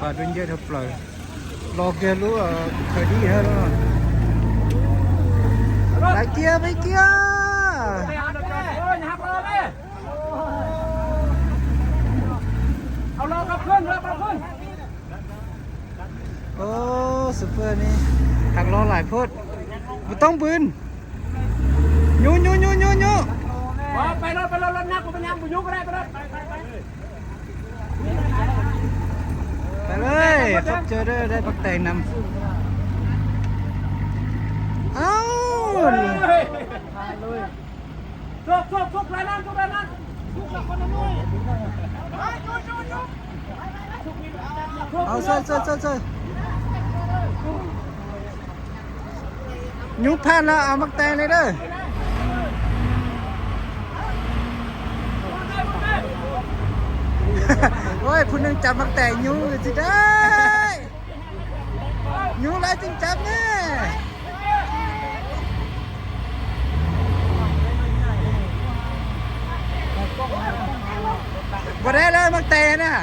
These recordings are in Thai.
và đương nhiên hợp lời lo kia lũ ở thời đi hết rồi lại kia bên kia ไปหาดอกจอกโอ้ยหักรอเลยเอารอกับขึ้นรอกับขึ้นโอ้ซูเปอร์นี่หักล้อหลายพดไม่ต้องปืนยูยูยูยูยูไปรถไปรถรถนักกูไปยังกูยุกก็ได้ไปรถ ไปเลยพบเจอได้ได้ปักแตงนำเอ้าทุกทุกทุกไรนั่นทุกไรนั่ นทุกคนละมุ้ยเอาใส่ใส่ใส่ใส่ยุบผ่านแล้วเอามักแตงเลยเด้อโอ้ยผู้หนึงจับมักแตงยูสิได้ยูไรจึงจับแน่ยบ่ได้เลยมักแตงน่ะ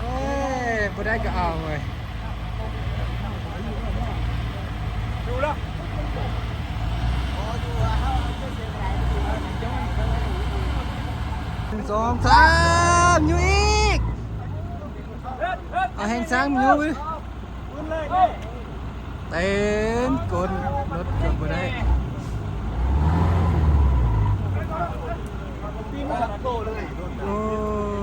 เอ้ยบ่ได้ก็เอาเว้ยดูแล้วหนึ่งสองสามยูอีก เอาแหงสามยูอีกเต้นกดรถเกือบบ่ได้โอ้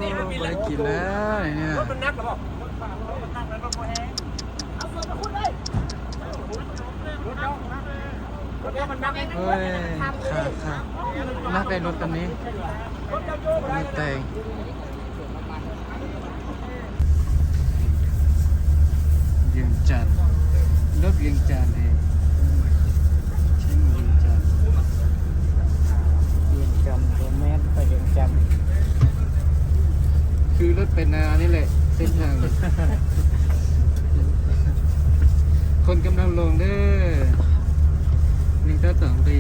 บ่ได้กินแล้วเนี่ยมันนักหรอเปล่าเฮ้ยค่ะค่ะนักได้รถคันนี้ไม่แต่ง วียงจันทร์รถเวียงจันทร์เองใช่เวียงจันทร์เวียงจันทร์ตัวแมสไปเวียงจันทร์คือรถเป็นนานี่แหละ เส้นทาง คนกำลังลงเด้อนี่ถ้าต่างดี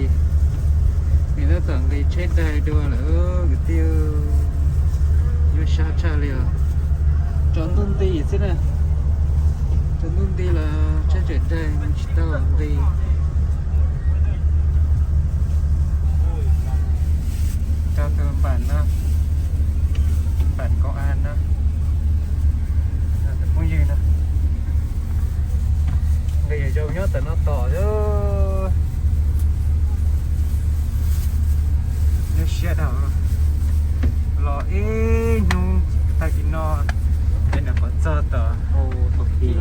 นี่ถ้าต่างดีเช็ดได้ด้วยเหรอเอก๋วยเตี๋ยวยูชาชาเลยอะจอนตุนตีสินะ จอนตุนตีละเช็ดเจ็ดได้มันชิดต่างดีเจ้าเติมปั่นนะปั่นก็อ่านนะแต่พวกยืนนะ Bây giờ nhớ tụi nó tỏ chứ Nó xe đâu Lo ế nhung Ta kì nó Đây là có chờ tờ Ồ, thuộc Ý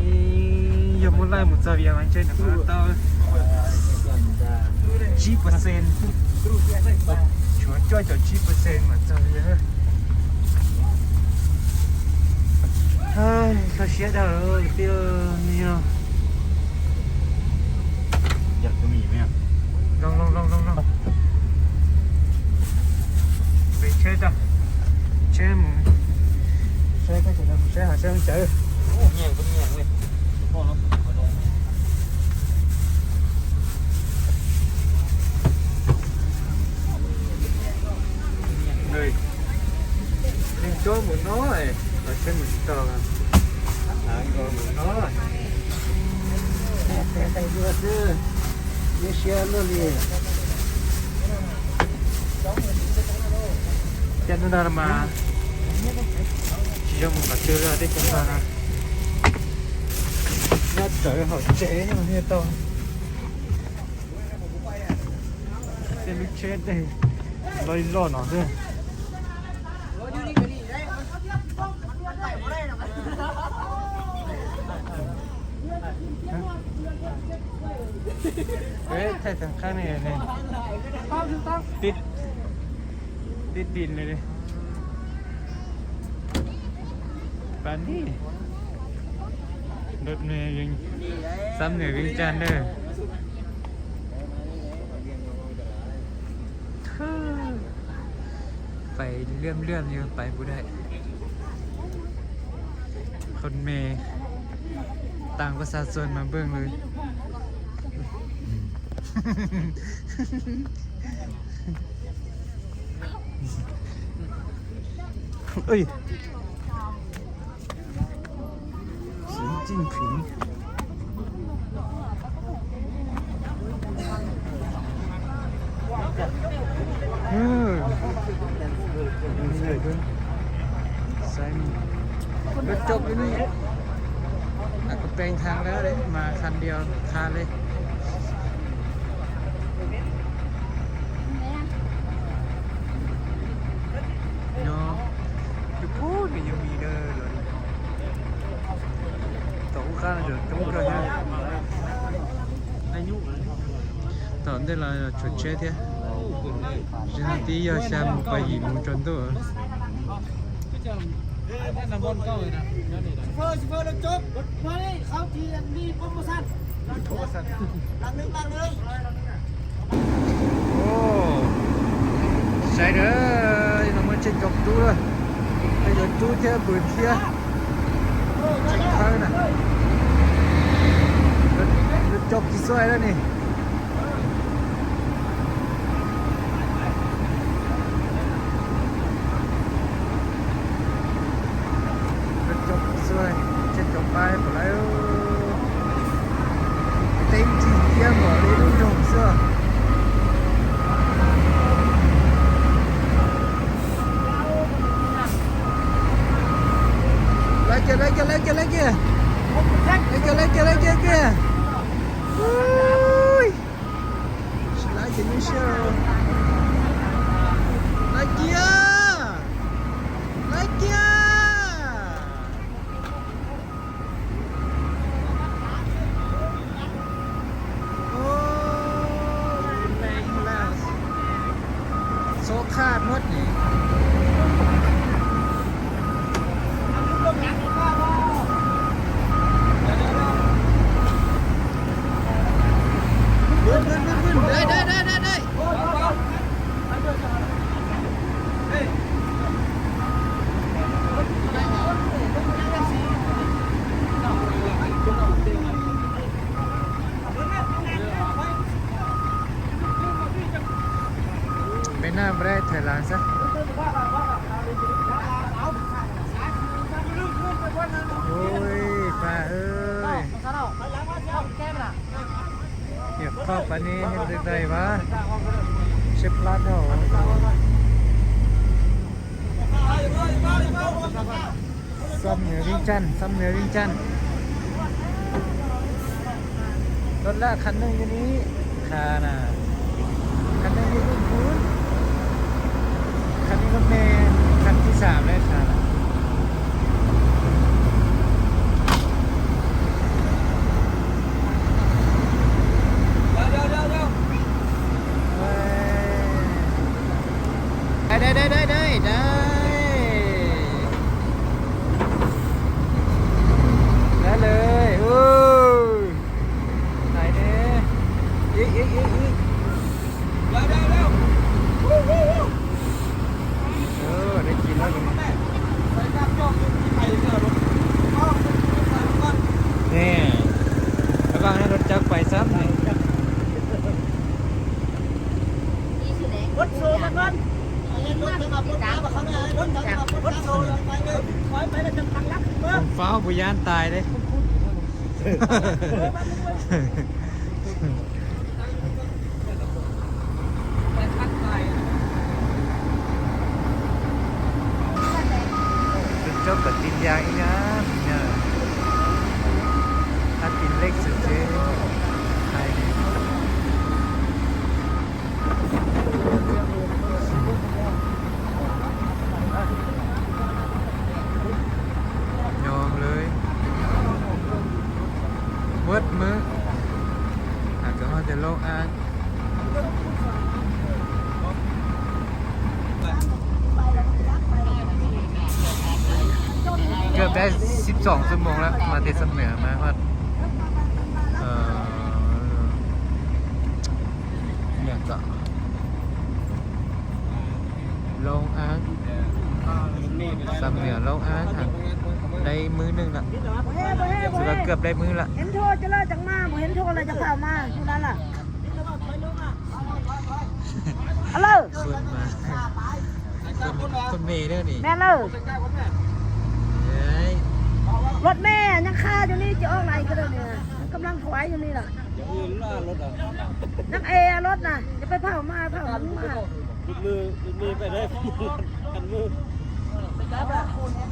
Giờ muốn lại một giờ việc anh chơi là có tờ Chí phần sen Chúa cho cho chí phần sen mà chờ việc Ai, có xe đâu rồi, tiêu nhiều อยากจะมีไหมอะ lông lông lông lông lông bị chơi cho chơi mà chơi cái gì đâu chơi hả chơi không chơi โอ้แง่งก็แง่งเว้ย Chết nó đâu mà Chỉ cho một mặt chưa ra tích chúng ta Nó trời hỏi nhưng mà hơi to Xem biết chết đây Lôi lò nó thế chứ như xe luôn đi chân nó ra mà chỉ cho một cái chưa ra đây cho ta nó trời họ trễ nhưng mà nghe to cái nước chết đây lôi lo nó thôi Đấy, thay thằng khác này này Tít Tít pin này đi Bán đi Đột này gừng Xăm này gừng chan đây Thơ. ไปเลื่อมเลื่อมๆอยู่ไปบุได้ คนเมต่างประชาชนมาเบิ่งเลย เอ้ยจิ้นผิงเออใส่ด้วยใส่รถจบอยู่นี่อะก็แปลงทางแล้วเลยมาคันเดียวคาเลย เนาะอยู่พูดนี่ยังมีเด้อเลย ต่อข้างเดี๋ยวต้องกันนะอายุตอนได้ละชุดเช็ดเนี่ยฉันที่อยาก จะไปยิงจนตัว น้ำบอลเก้าเลยนะนี่นะ เฟอร์เฟอร์รถจบรถไฟเขาทีมีโปรโมชั่น โทรศัพท์ หลังนึงหลังนึง โอ้ใช่เด้อน้องมันจะจบตัวไอ้จนตัวเท่าปืนเทียจริงเขาน่ะรถจบกี่สวยแล้วนี่ Rất chọc xuôi chết chọc bay của lấy tên chỉ kia mở đi đúng trồng xưa lấy kia lấy kia lấy kia lấy kia lấy kia lấy ไม่น่าไม่ได้ทลานซะโอ้ยป้าเอ้ยเดี๋ยวข้อปันนี้เห็นดึกได้วะสิบล้านเท่าซ้ำเหนือวิ่งจันซ้ำเหนือวิ่งจันรถละคันหนึ่งอยู่นี้คาน่ะคันหนึ่งอยู่บนพื้น รถเมล์คันที่สามเลยค่ะเว้ยได้ได้ได้ได้ได้ได้เลยโอ้ย ไหนเด้อีกอีกอีกอีกเออได้กินแล้วกันนี่ระวังให้รถจักรไปซ้ำนี่ รถโซ่กันมันรถจะมาพุทธาเขาเนี่ยรถจะมาพุทธาโซ่ไปเลยถอยไปแล้วจะพังลัก ผ เมื่อ มฟ้าวบุยานตายเลย รถจักรกับตินยาอีกนะเนี่ยถ้ากินเล็กสุดเจ๊ใครเนี่ย ยอมเลยเวิ ดมืออาจจะว่าแต่โลกอานเกือบได้ 12ชั่วโมงแล้ว มาเทสเหนือมาว่าเอ่อเนี่ยก็ลงอานสำเหนือลงอานทาง ได้มือหนึ่งละบ่แฮ่บ่สุดเกือบได้มือละเห็นโทษจะเล่าจังมาบ่เห็นโทษอะไรจะเข้ามาอยู่นั่นล่ะอาเลยส่วนมาคุณนเมย์เด้อนี่แม่เลยเรถแม่ยังคาอยู่นี่จะอ้อกไรก็ได้เนี่ยกำลังถวายอยู่นี่ล่ะนักเอรถน่ะจะไปเผามาเผาหลังมา มือมือไปได้กันมือ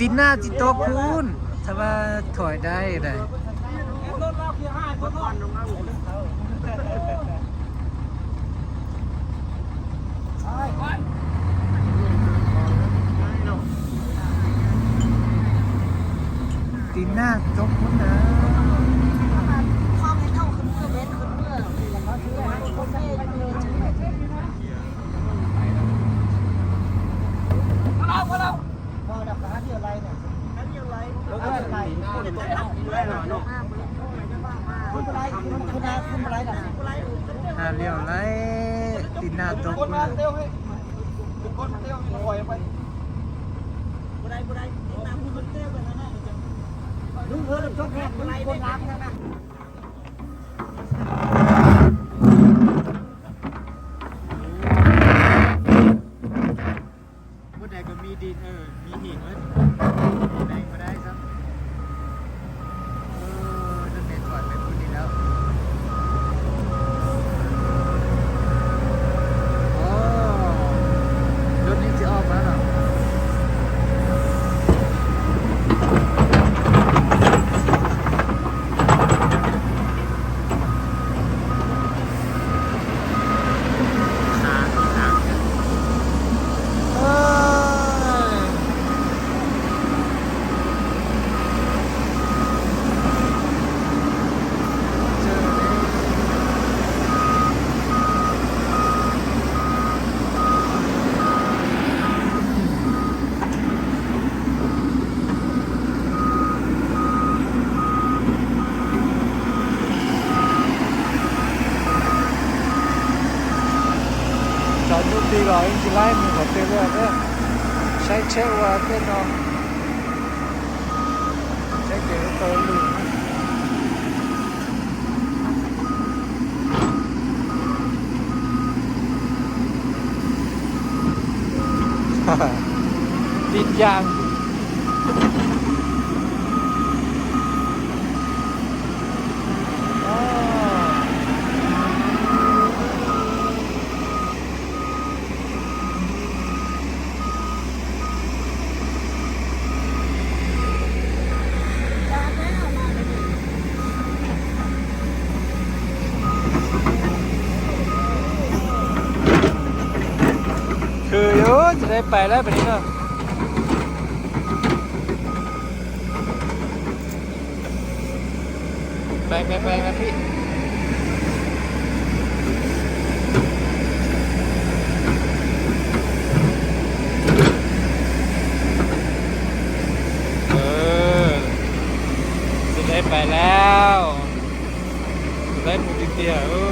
ติดหน้าติดตัวคุณถ้าว่าถอยได้ได้ติดหน้าตกคุณนะ ライムが出るわね。シャイチェは出の。チェックの通り。ติดยาง เลยไปแล้วแบนี้เนาะไปไปไปครับพี่ไปแล้วได้หมูดิเดียว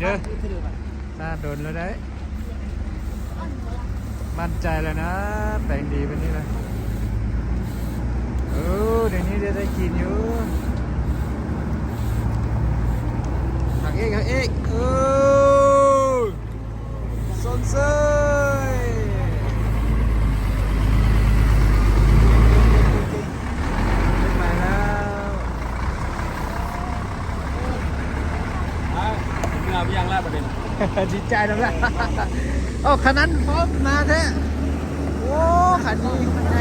เด้อหน้าโดนแล้วได้ มั่นใจแล้วนะ แต่งดีไปนี่เลยเออเดี๋ยวนี้จะได้กินอยู่หักเอกหักเอกเออ จแล้วล่ะโอ้คันนั้นพร้อมมาแท้โอ้คันนี้คันไหน